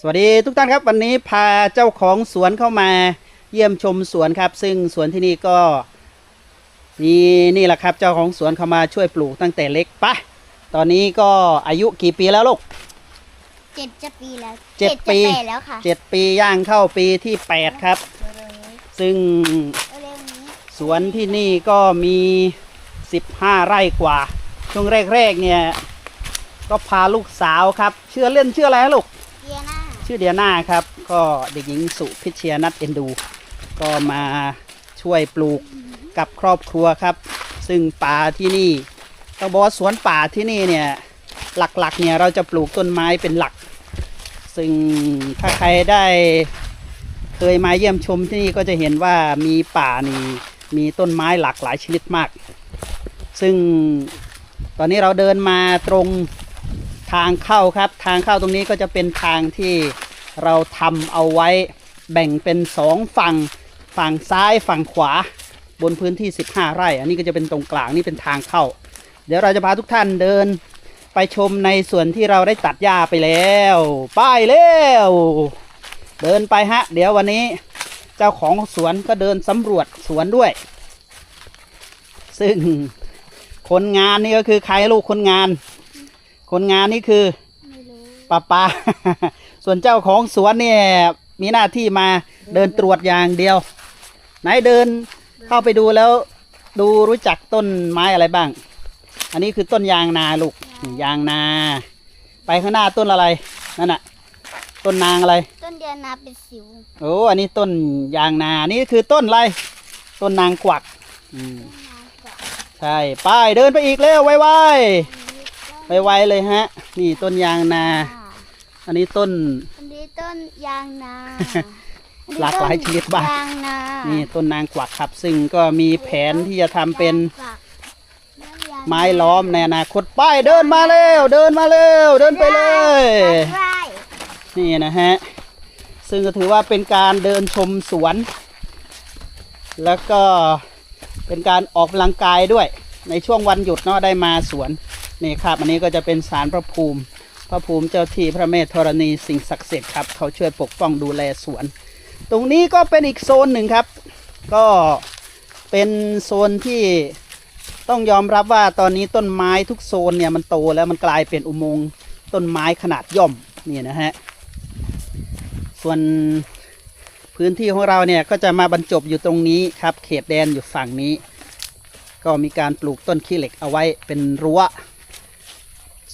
สวัสดีทุกท่านครับวันนี้พาเจ้าของสวนเข้ามาเยี่ยมชมสวนครับ ซึ่งสวนที่นี่ก็มีนี่แหละครับเจ้าของสวนเข้ามาช่วยปลูกตั้งแต่เล็กปะตอนนี้ก็อายุกี่ปีแล้วลูกเจ็ดจะปีแล้วเจ็ดปีจะแปดแล้วค่ะเจ็ดปีย่างเข้าปีที่แปดครับเร็วๆนี้ซึ่งเร็วๆนี้สวนที่นี่ก็มี15ไร่กว่า ช่วงแรกๆเนี่ย ก็พาลูกสาวครับชื่อเล่นชื่ออะไรฮะลูกเดียน่า ชื่อเดียนาครับ ก็เด็กหญิงสุพิเชียนัทเอ็นดู ก็มาช่วยปลูกกับครอบครัวครับ ซึ่งป่าที่นี่ต้องบอกว่าสวนป่าที่นี่เนี่ยหลักๆเนี่ยเราจะปลูกต้นไม้เป็นหลัก ซึ่งถ้าใครได้เคยมาเยี่ยมชมที่นี่ก็จะเห็นว่ามีป่านี่มีต้นไม้หลากหลายชนิดมาก ซึ่งตอนนี้เราเดินมาตรง ทางเข้าครับ ทางเข้าตรงนี้ก็จะเป็นทางที่เราทำเอาไว้แบ่งเป็นสองฝั่งฝั่งซ้ายฝั่งขวาบนพื้นที่ 15 ไร่ อันนี้ก็จะเป็นตรงกลางนี่เป็นทางเข้า เดี๋ยวเราจะพาทุกท่านเดินไปชมในส่วนที่เราได้ตัดหญ้าไปแล้วไป้ายเร็วเดินไปฮะ เดี๋ยววันนี้เจ้าของสวนก็เดินสำรวจสวนด้วย ซึ่งคนงานนี่ก็คือใครลูกคนงาน คนงานนี่คือไม่รู้ป้าป้าส่วนเจ้าของสวนเนี่ยมีหน้าที่มาเดินตรวจอย่างเดียว ไหนเดินเข้าไปดูแล้ว ดูรู้จักต้นไม้อะไรบ้าง อันนี้คือต้นยางนาลูกนี่ยางนา ไปข้างหน้าต้นอะไรนั่นน่ะต้นนางอะไร ต้นเดียนาเป็นสิวโอ้อันนี้ต้นยางนานี่คือต้นอะไร ต้นนางกวักอืมต้นนางกวักใช่ ไป้ายเดินไปอีกเร็วไวอั นนี้ๆไวๆเลยฮะ นี่ต้นยางนา อันนี้ต้น อันนี้ต้นยางนาอันนี้หลากหลายชนิดบ้างยางนานี่ต้นนางกวักครับ ซึ่งก็มีแผนที่จะทำเป็นยางกวักยางไม้ล้อมในอนาคตไป้ายเดินมาเร็วเดินมาเร็วเดินไปเลยไร่นี่นะฮะ ซึ่งก็ถือว่าเป็นการเดินชมสวน แล้วก็เป็นการออกกำลังกายด้วย ในช่วงวันหยุดเนาะได้มาสวน นี่ครับอันนี้ก็จะเป็นสารพระภูมิ พระภูมิเจ้าที่พระเมธธรณีสิ่งศักดิ์สิทธิ์ครับเขาช่วยปกป้องดูแลสวน ตรงนี้ก็เป็นอีกโซนหนึ่งครับ ก็เป็นโซนที่ต้องยอมรับว่าตอนนี้ต้นไม้ทุกโซนเนี่ยมันโตแล้วมันกลายเป็นอุโมงค์ต้นไม้ขนาดย่อมนี่นะฮะส่วนพื้นที่ของเราเนี่ยก็จะมาบรรจบอยู่ตรงนี้ครับ เขตแดนอยู่ฝั่งนี้ ก็มีการปลูกต้นขี้เหล็กเอาไว้เป็นรั้ว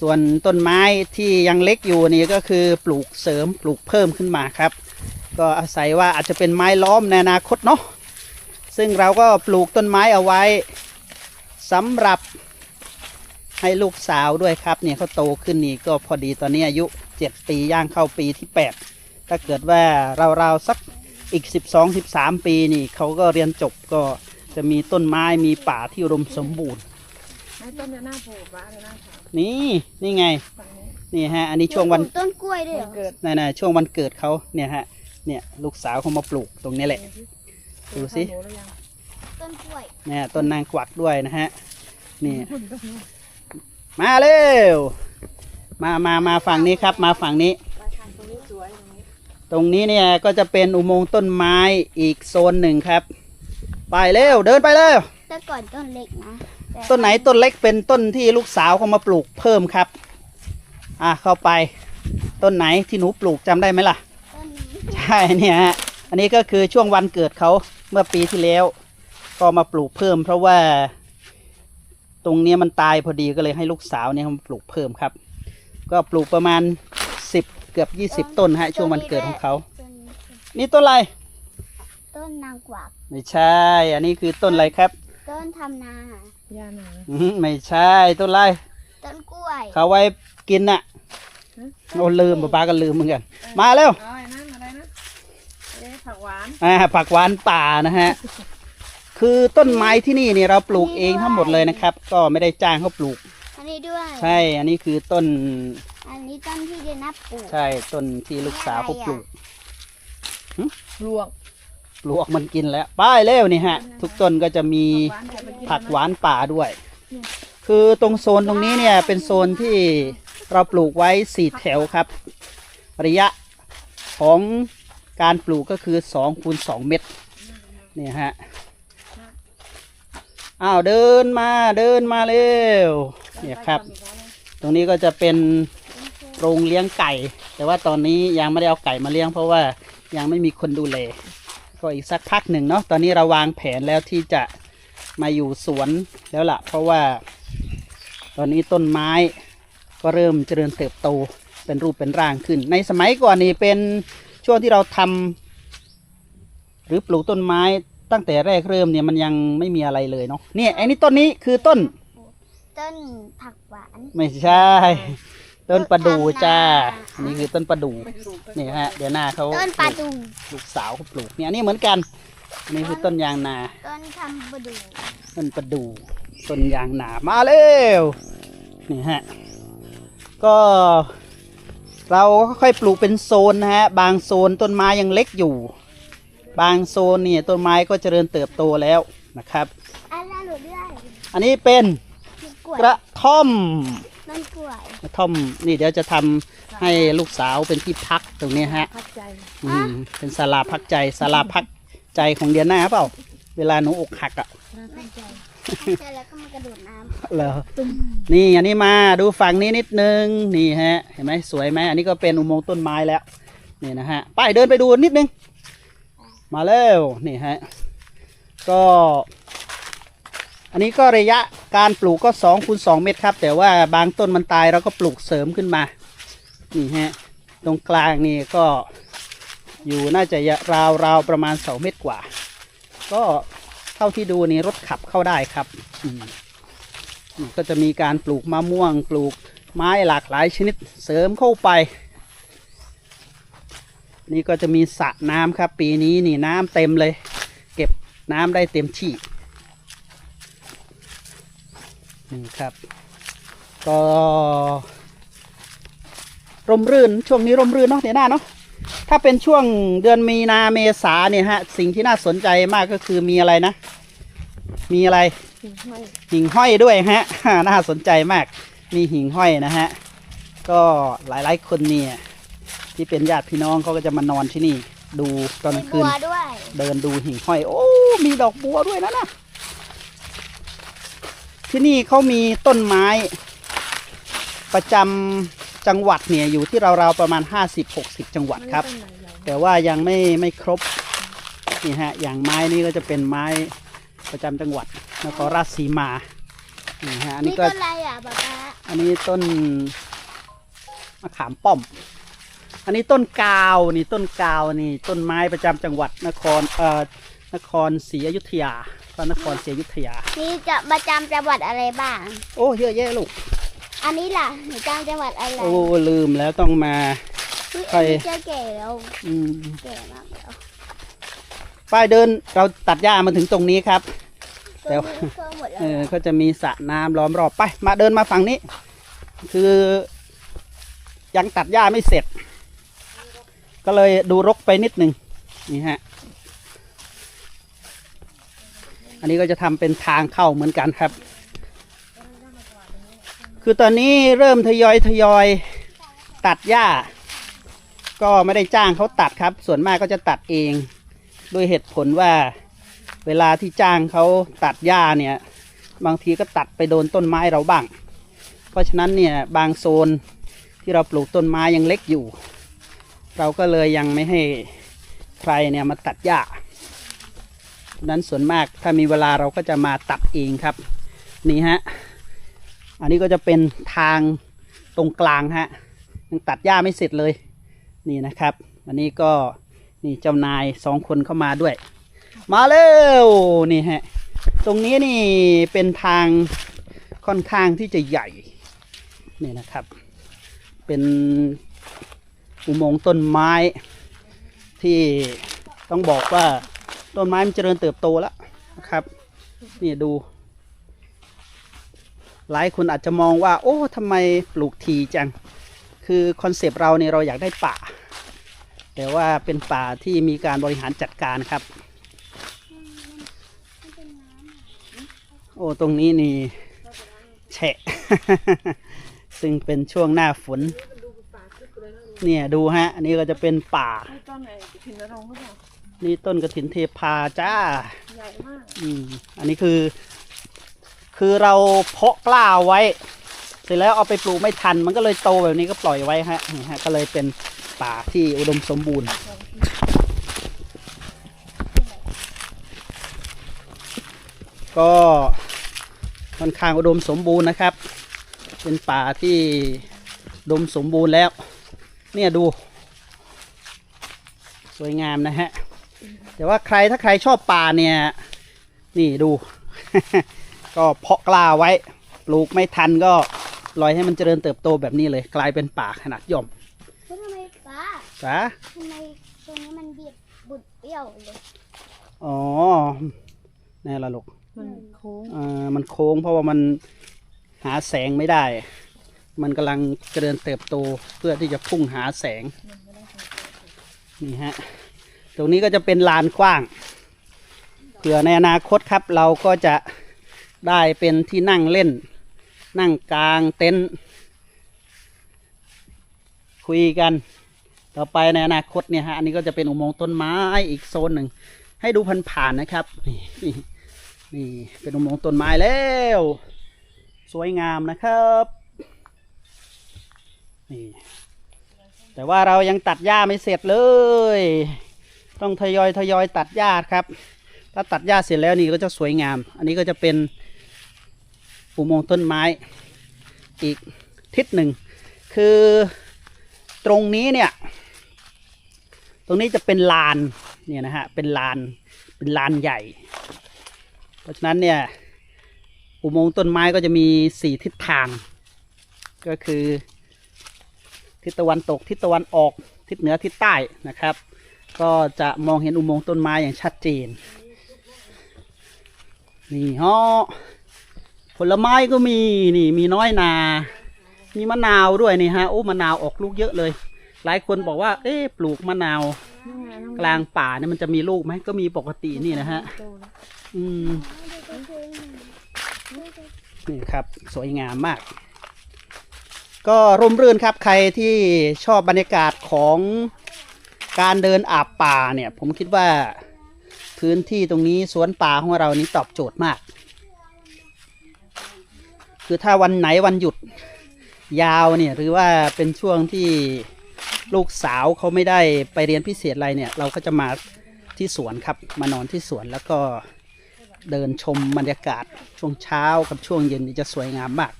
ส่วนต้นไม้ที่ยังเล็กอยู่นี่ก็คือปลูกเสริมปลูกเพิ่มขึ้นมาครับ ก็อาศัยว่าอาจจะเป็นไม้ล้อมในอนาคตเนาะซึ่งเราก็ปลูกต้นไม้เอาไว้สำหรับให้ลูกสาวด้วยครับเนี่ยเขาโตขึ้นนี่ก็พอดีตอนนี้อายุ 7 ปีย่างเข้าปีที่ 8 ถ้าเกิดว่าเราๆสักอีก 12 13 ปีนี่เขาก็เรียนจบก็จะมีต้นไม้มีป่าที่อุมสมบูรณ์ ไม้ต้นเนี้ยน่าปลูกวะอันนี้น่าถามนี่ นี่ไง ฝั่งนี้นี่ฮะ อันนี้ช่วงวันปลูกต้นกล้วยด้วยเหรมันอเกิดนั่นๆช่วงวันเกิดเขาเนี่ยฮะ เนี่ยลูกสาวเขามาปลูกตรงนี้แหละ ดูสิหนูหรือยังต้นกล้วย เนี่ยต้นนางกวักด้วยนะฮะ นี่หุ่นต้นนี้มาเร็ว มามามาฝั่งนี้ครับ มาฝั่งนี้ไปทางตรงนี้สวยตรงนี้ตรงนี้เนี่ยก็จะเป็นอุโมงค์ต้นไม้อีกโซนหนึ่งครับ ไปเร็ว เดินไปเร็ว แต่ก่อนต้นเล็กนะแต่ต้นไหนต้นเล็กเป็นต้นที่ลูกสาวเขามาปลูกเพิ่มครับ อะเข้าไปต้นไหนที่หนูปลูกจำได้ไหมล่ะต้นนี้ใช่เนี่ยฮะอันนี้ก็คือช่วงวันเกิดเขาเมื่อปีที่แล้ว ก็มาปลูกเพิ่ม เพราะว่า ตรงเนี้ยมันตายพอดีก็เลยให้ลูกสาวเนี่ยเขามาปลูกเพิ่มครับ ก็ปลูกประมาณสิบเกือบยี่สิบต้นฮะ ช่วงวันเกิดของเขาต้นนี้นี่ต้นอะไร ต้นนางกวักไม่ใช่ อันนี้คือต้นอะไรครับ ต้นทำนา ย่าหนาอื้อหือไม่ใช่ต้นอะไรต้นกล้วยเขาไว้กินน่ะโอ้ลืมป้าป้าก็ลืมเหมือนกันมาเร็ว เอาไอ้นั่นอะไรนะเอ๊ะผักหวานอ่าผักหวานป่านะฮะ คือต้นไม้ที่นี่เนี่ยเราปลูกเองทั้งหมดเลยนะครับ ก็ไม่ได้จ้างเขาปลูก อันนี้ด้วย ใช่ อันนี้คือต้น อันนี้ต้นที่เดนับปลูก ใช่ ต้นที่ลูกสาวเขาปลูก ลวก ปลูกมันกินแล้ว ป้ายเร็วนี่ฮะ ทุกต้นก็จะมีผักหวานป่าด้วย คือตรงโซนตรงนี้เนี่ยเป็นโซนที่เราปลูกไว้สี่แถวครับ ระยะของการปลูกก็คือ2คูณ2เมตรเนี่ยฮะอ้าวเดินมาเดินมาเร็วเนี่ยครับ ตรงนี้ก็จะเป็นโรงเลี้ยงไก่ แต่ว่าตอนนี้ยังไม่ได้เอาไก่มาเลี้ยงเพราะว่ายังไม่มีคนดูแล ก็อีกสักพักหนึ่งเนาะตอนนี้เราวางแผนแล้วที่จะมาอยู่สวนแล้วล่ะ เพราะว่า ตอนนี้ต้นไม้ก็เริ่มเจริญเติบโตเป็นรูปเป็นร่างขึ้น ในสมัยก่อนนี่เป็นช่วงที่เราทำหรือปลูกต้นไม้ตั้งแต่แรกเริ่มเนี่ยมันยังไม่มีอะไรเลยเนาะเนี่ยไอ้นี่ต้นนี้คือต้น ต้นผักหวาน ไม่ใช่ ต้นประดู่จ้า นี่คือต้นประดู่นี่ฮะ เดี๋ยวหน้าเขาต้นปลาดูลูกสาวเขาปลูกเนี่ยอันนี้เหมือนกันอันนี้คือต้นยางนา ต้นทำปลาดูต้นประดู่ต้นยางนามาเร็วนี่ฮะ ก็ เราค่อยๆปลูกเป็นโซนนะฮะ บางโซนต้นไม้ยังเล็กอยู่ บางโซนเนี่ยต้นไม้ก็เจริญเติบโตแล้วนะครับ อันนั้นหนูเรื่อยอันนี้เป็นต้นกล้วยกระท่อม ต้นกล้วยกระท่อมนี่เดี๋ยวจะทำให้ลูกสาวเป็นที่พักตรงนี้ฮะ พักใจอืมเป็นศาลาพักใจศาลาพักใจของเดียน่าเปล่า เวลาหนูอกหักอะพักใจใช่แล้วก็มากระโดดน้เหรอนี่อันนี้มาดูฝั่งนี้นิดนึงนี่ฮะ เห็นไหมสวยไหมอันนี้ก็เป็นอุโมงค์ต้นไม้แล้วนี่นะฮะไปเดินไปดูนิดนึง มาเร็วนี่ฮะ ก็ อันนี้ก็ระยะการปลูกก็สองคูณสองเมตรครับ แต่ว่าบางต้นมันตายเราก็ปลูกเสริมขึ้นมา นี่ฮะ ตรงกลางนี่ก็อยู่น่าจะราวราวประมาณสองเมตรกว่า ก็เท่าที่ดูนี่รถขับเข้าได้ครับก็จะมีการปลูกมะม่วง ปลูกไม้หลากหลายชนิดเสริมเข้าไป นี่ก็จะมีสระน้ำครับ ปีนี้นี่น้ำเต็มเลย เก็บน้ำได้เต็มที่ นี่ครับ ก็ร่มรื่นช่วงนี้ร่มรื่นเนาะเดี๋ยวหน้าเนาะถ้าเป็นช่วงเดือนมีนาเมษาเนี่ยฮะ สิ่งที่น่าสนใจมากก็คือมีอะไรนะ มีอะไรหิ่งห้อยหิ่งห้อยด้วยฮะ น่าสนใจมาก มีหิ่งห้อยนะฮะ ก็หลายๆคนเนี่ย ที่เป็นญาติพี่น้องเขาก็จะมานอนที่นี่ ดูตอนำกมีลางคืบันวด้วยเดินดูหิ่งห้อย โอ้ มีดอกบัวด้วยนะนะ ที่นี่เขามีต้นไม้ประจำจังหวัดเนี่ยอยู่ที่ราวๆประมาณ 50-60 จังหวัดครับต้นไหนใหญ่แต่ว่ายังไม่ไม่ครบนี่ฮะอย่างไม้นี่ก็จะเป็นไม้ประจำจังหวัดนครราชสีมานี่ฮะอันนี่นี้ก็ต้นอะไรอะป๊าป๊าอันนี้ต้นมะขามป้อม อันนี้ต้นกาวนี่ต้นกาวนี่ต้นไม้ประจำจังหวัดนครเอ่อนครศรีอยุธยาพ ระนครศรีอยุธยา นี่จะมาจำจังหวัดอะไรบ้าง โอ้เยอะแยะลูก อันนี้ล่ะหนูจำจังหวัดอะไรโอ้ลืมแล้วต้องมาอุ๊ยใครอันนี้เจะแก่แล้วอืมแก่มากแล้วป้ายเดินเราตัดหญ้ามาถึงตรงนี้ครับ แต่ต้นว่านี้ก็หมดแล้วเออก็จะมีสระน้ำล้อมรอบไป มาเดินมาฝั่งนี้ คือ ยังตัดหญ้าไม่เสร็จ ก็เลยดูรกไปนิดหนึ่งนี่ฮะ อันนี้ก็จะทำเป็นทางเข้าเหมือนกันครับ คือตอนนี้เริ่มทยอยทยอยตัดหญ้า ก็ไม่ได้จ้างเขาตัดครับ ส่วนมากก็จะตัดเองด้วยเหตุผลว่าเวลาที่จ้างเขาตัดหญ้าเนี่ย บางทีก็ตัดไปโดนต้นไม้เราบ้าง เพราะฉะนั้นเนี่ยบางโซนที่เราปลูกต้นไม้ยังเล็กอยู่ เราก็เลยยังไม่ให้ใครเนี่ยมาตัดหญ้า นั้นส่วนมากถ้ามีเวลาเราก็จะมาตัดเองครับ นี่ฮะ อันนี้ก็จะเป็นทางตรงกลางฮะยังตัดหญ้าไม่เสร็จเลย นี่นะครับ อันนี้ก็นี่เจ้านายสองคนเข้ามาด้วย มาเร็วนี่ฮะ ตรงนี้นี่เป็นทางค่อนข้างที่จะใหญ่นี่นะครับ เป็นอุโมงค์ต้นไม้ที่ต้องบอกว่า ต้นไม้มันเจริญเติบโตแล้วนะครับ นี่ดู หลายคนอาจจะมองว่า โอ้ทำไมปลูกทีจัง คือคอนเซปต์เราเนี่ยเราอยากได้ป่า แต่ว่าเป็นป่าที่มีการบริหารจัดการครับ โอ้ ตรงนี้นี่แฉะ ซึ่งเป็นช่วงหน้าฝน เนี่ย ดูฮะ อันนี้ก็จะเป็นป่าไอ้ต้ นไหนพินนรงค์หรือเปล่านี่ต้นกระถินเทพาจ้า ใหญ่มากอืมอันนี้คือ คือเราเพาะกล้าไว้ เสร็จแล้วเอาไปปลูกไม่ทัน มันก็เลยโตแบบนี้ก็ปล่อยไว้ฮะนี่ฮะ ก็เลยเป็นป่าที่อุดมสมบูรณ์ ก็ค่อนข้างอุดมสมบูรณ์นะครับ เป็นป่าที่อุดมสมบูรณ์แล้ว เนี่ยดู สวยงามนะฮะ แต่ว่าใครถ้าใครชอบป่าเนี่ย นี่ดู ก็เพาะกล้าไว้ปลูกไม่ทันก็ปล่อยให้มันเจริญเติบโตแบบนี้เลย กลายเป็นป่าขนาดย่อมแล้วทำไมป้าจ้าทำไมตรงนี้มันเบียดบุดเปรี้ยวเลยอ๋อแน่ละลูกมันโค้งเอ่อมันโค้งเพราะว่ามันหาแสงไม่ได้ มันกำลังเจริญเติบโตเพื่อที่จะพุ่งหาแสงนี่ฮะ ตรงนี้ก็จะเป็นลานกว้างเผื่อในอนาคตครับ เราก็จะได้เป็นที่นั่งเล่น นั่งกลางเต็นท์คุยกัน ต่อไปในอนาคตเนี่ยฮะอันนี้ก็จะเป็นอุโมงค์ต้นไม้อีกโซนหนึ่งให้ดูผ่านๆนะครับนี่นี่นี่เป็นอุโมงค์ต้นไม้แล้ว สวยงามนะครับนี่แต่ว่าเรายังตัดหญ้าไม่เสร็จเลย ต้องทยอยทยอยตัดหญ้าครับ ถ้าตัดหญ้าเสร็จแล้วนี่ก็จะสวยงาม อันนี้ก็จะเป็นอุโมงค์ต้นไม้อีกทิศหนึ่ง คือตรงนี้เนี่ย ตรงนี้จะเป็นลานเนี่ยนะฮะ เป็นลาน เป็นลานใหญ่ เพราะฉะนั้นเนี่ยอุโมงค์ต้นไม้ก็จะมีสี่ทิศทาง ก็คือ ทิศตะวันตก ทิศตะวันออก ทิศเหนือ ทิศใต้นะครับ ก็จะมองเห็นอุโมงค์ต้นไม้อย่างชัดเจน นี่ฮะผลไม้ก็มีนี่มีน้อยนา มีมะนาวด้วยนี่ฮะโอ้มะนาวออกลูกเยอะเลย หลายคนบอกว่า เอ๊ะปลูกมะนาว กลางป่าเนี่ยมันจะมีลูกไหมก็มีปกตินี่นะฮะอืมนี่ครับ สวยงามมาก ก็ร่มรื่นครับใครที่ชอบบรรยากาศของ การเดินอาบป่าเนี่ยผมคิดว่าพื้นที่ตรงนี้สวนป่าของเรานี้ตอบโจทย์มาก คือถ้าวันไหนวันหยุดยาวเนี่ยหรือว่าเป็นช่วงที่ลูกสาวเขาไม่ได้ไปเรียนพิเศษอะไรเนี่ย เราก็จะมาที่สวนครับ มานอนที่สวนแล้วก็เดินชมบรรยากาศช่วงเช้ากับช่วงเย็นนี่จะสวยงามมาก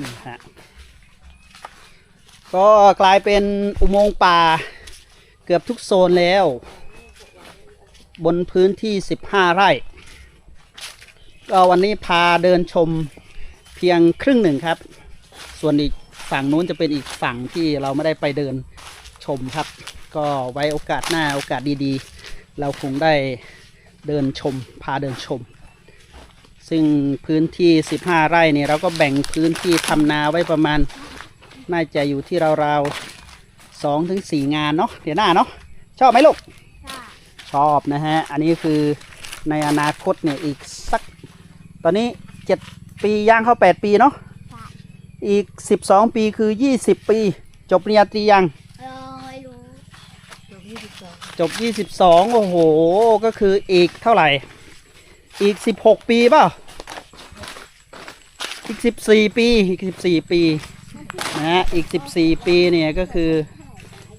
นี่ฮะก็กลายเป็นอุโมงค์ป่า เกือบทุกโซนแล้ว บนพื้นที่ 15 ไร่ ก็วันนี้พาเดินชมเพียงครึ่งหนึ่งครับ ส่วนอีกฝั่งนู้นจะเป็นอีกฝั่งที่เราไม่ได้ไปเดินชมครับ ก็ไว้โอกาสหน้าโอกาสดีๆ เราคงได้เดินชม พาเดินชม ซึ่งพื้นที่ 15 ไร่เนี่ยเราก็แบ่งพื้นที่ทำนาไว้ประมาณ น่าจะอยู่ที่ราวๆ สองถึงสี่งานเนาะเดี๋ยวหน้าเนาะชอบไหมลูกค่ะชอบนะฮะ อันนี้คือในอนาคตเนี่ยอีกสัก ตอนนี้7ปีย่างเข้า8ปีเนาะค่ะอีก12ปีคือ20ปี จบปริญญาตรียังเราไม่รู้จบยี่สิบสองจบ22โอ้โห ก็คืออีกเท่าไหร่ อีก16ปีเปล่าอีก14ปี อีก14ปีนะฮะอีก14ปีเนี่ยก็คือ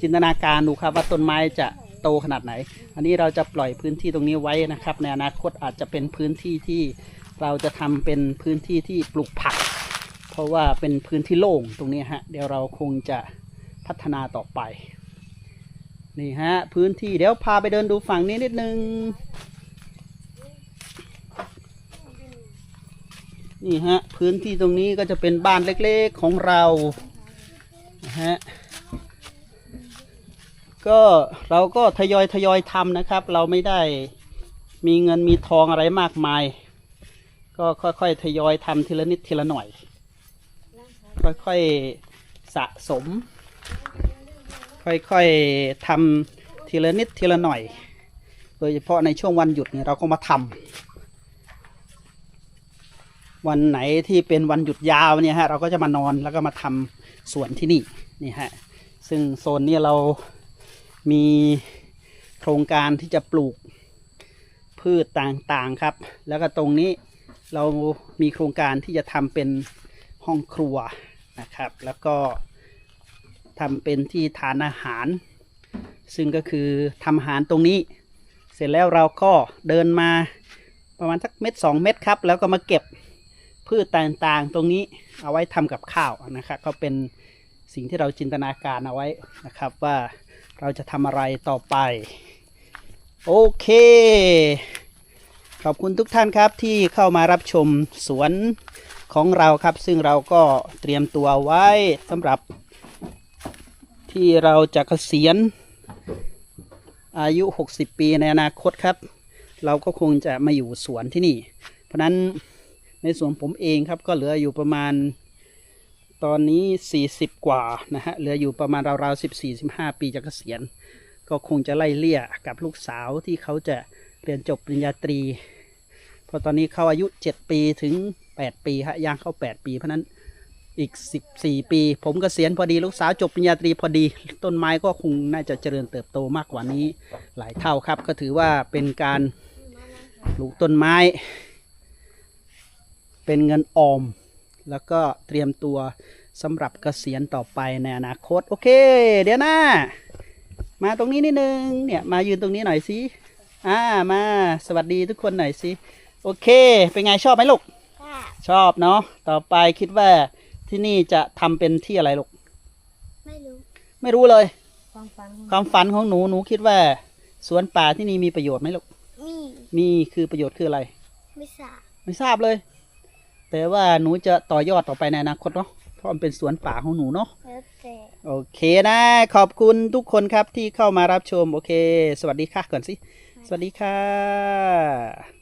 จินตนาการดูครับว่าต้นไม้จะโตขนาดไหน อันนี้เราจะปล่อยพื้นที่ตรงนี้ไว้นะครับ ในอนาคตอาจจะเป็นพื้นที่ที่เราจะทำเป็นพื้นที่ที่ปลูกผัก เพราะว่าเป็นพื้นที่โล่งตรงนี้ฮะเดี๋ยวเราคงจะพัฒนาต่อไปนี่ฮะพื้นที่เดี๋ยวพาไปเดินดูฝั่งนี้นิดนึงนี่ฮะพื้นที่ตรงนี้ก็จะเป็นบ้านเล็กๆของเรานะฮะ ก็เราก็ทยอยทยอยทำนะครับ เราไม่ได้มีเงินมีทองอะไรมากมาย ก็ค่อยๆทยอยทำทีละนิดทีละหน่อย ค่อยๆสะสม ค่อยๆทำทีละนิดทีละหน่อย โดยเฉพาะในช่วงวันหยุดเนี่ยเราก็มาทำวันไหนที่เป็นวันหยุดยาวเนี่ยฮะเราก็จะมานอนแล้วก็มาทำสวนที่นี่นี่ฮะซึ่งโซนนี้เรา มีโครงการที่จะปลูกพืชต่างๆครับ แล้วก็ตรงนี้เรามีโครงการที่จะทำเป็นห้องครัวนะครับ แล้วก็ทำเป็นที่ทานอาหาร ซึ่งก็คือทำอาหารตรงนี้ เสร็จแล้วเราก็เดินมาประมาณสักเม็ดสองเม็ดครับ แล้วก็มาเก็บพืชต่างๆ ตรงนี้เอาไว้ทำกับข้าวนะครับ ก็เป็นสิ่งที่เราจินตนาการเอาไว้นะครับว่า เราจะทำอะไรต่อไป โอเค ขอบคุณทุกท่านครับที่เข้ามารับชมสวนของเราครับ ซึ่งเราก็เตรียมตัวไว้สำหรับที่เราจะเกษียณอายุ 60 ปีในอนาคตครับ เราก็คงจะมาอยู่สวนที่นี่ เพราะฉะนั้นในสวนผมเองครับก็เหลืออยู่ประมาณ ตอนนี้ 40 กว่านะฮะเหลืออยู่ประมาณราวๆ14-15 ปีจะเกษียณ ก็คงจะไล่เลี่ยกับลูกสาวที่เขาจะเรียนจบปริญญาตรี เพราะตอนนี้เขาอายุ 7 ปีถึง 8 ปีฮะย่างเข้า 8 ปีเพราะฉะนั้นอีก 14 ปี ผมกเกษียณพอดีลูกสาวจบปริญญาตรีพอดี ต้นไม้ก็คงน่าจะเจริญเติบโตมากกว่านี้หลายเท่าครับ ก็ถือว่าเป็นการปลูกต้นไม้ เป็นเงินออม แล้วก็เตรียมตัวสำหรับเกษียณต่อไปในอนาคต โอเค เดี๋ยวนะมาตรงนี้นิดนึงเนี่ยมายืนตรงนี้หน่อยสิอ่ามาสวัสดีทุกคนหน่อยสิโอเค เป็นไงชอบไหมลูกค่ะชอบเนาะต่อไปคิดว่าที่นี่จะทำเป็นที่อะไรลูกไม่รู้ไม่รู้เลย ความฝันความฝันของหนูหนูคิดว่า สวนป่าที่นี่มีประโยชน์ไหมลูกมีมีคือประโยชน์คืออะไร ไม่ทราบไม่ทราบเลย แต่ว่าหนูจะต่อยอดต่อไปในอนาคตเนาะเพราะมันเป็นสวนป่าของหนูเนาะแล้วแต่โอเคนะ ขอบคุณทุกคนครับที่เข้ามารับชม โอเค สวัสดีค่ะก่อนสิ สวัสดีค่ะ